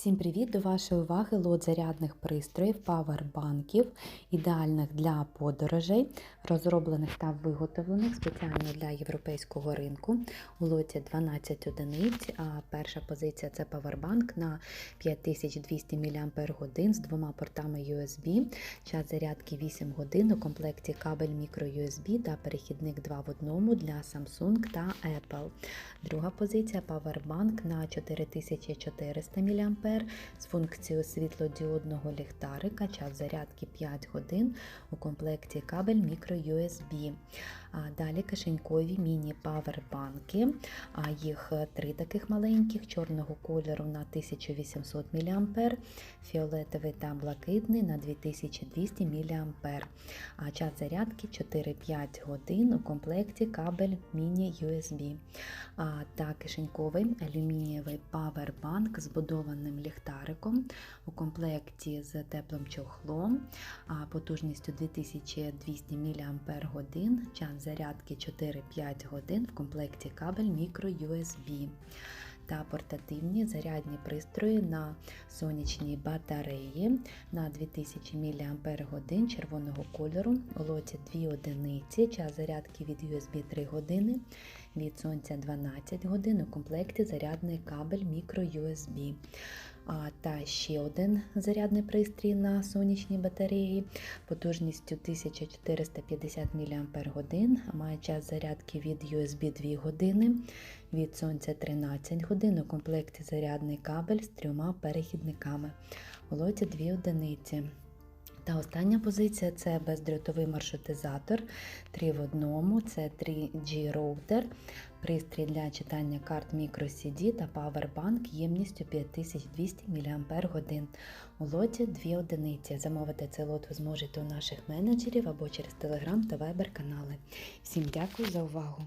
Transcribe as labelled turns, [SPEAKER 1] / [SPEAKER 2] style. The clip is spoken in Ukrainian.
[SPEAKER 1] Всім привіт! До вашої уваги лот зарядних пристроїв павербанків, ідеальних для подорожей, розроблених та виготовлених спеціально для європейського ринку. У лоті 12 одиниць. А перша позиція це павербанк на 5200 мАч з двома портами USB. Час зарядки 8 годин. У комплекті кабель microUSB та перехідник 2 в 1 для Samsung та Apple. Друга позиція павербанк на 4400 мАч з функцією світлодіодного ліхтарика, час зарядки 5 годин у комплекті кабель. А Далі кишенькові міні-павербанки. А Їх три таких маленьких, чорного кольору на 1800 мА, фіолетовий та блакитний на 2200 мА. А час зарядки 4-5 годин у комплекті кабель міні-USB. Та кишеньковий алюмінієвий павербанк з ліхтариком у комплекті з теплим чохлом, потужністю 2200 мАч, час зарядки 4-5 годин в комплекті кабель microUSB та портативні зарядні пристрої на сонячній батареї на 2000 мАч червоного кольору. У лоті 2 одиниці, час зарядки від USB 3 години, від сонця 12 годин. У комплекті зарядний кабель microUSB. Та ще один зарядний пристрій на сонячній батареї потужністю 1450 мАч, має час зарядки від USB 2 години, від сонця 13 годин. У комплекті зарядний кабель з трьома перехідниками. У лоті 2 одиниці. Та остання позиція це бездротовий маршрутизатор 3 в одному, це 3G роутер, пристрій для читання карт microCD та павербанк ємністю 5200 мАч. У лоті 2 одиниці. Замовити цей лот ви зможете у наших менеджерів або через Telegram та Viber канали. Всім дякую за увагу!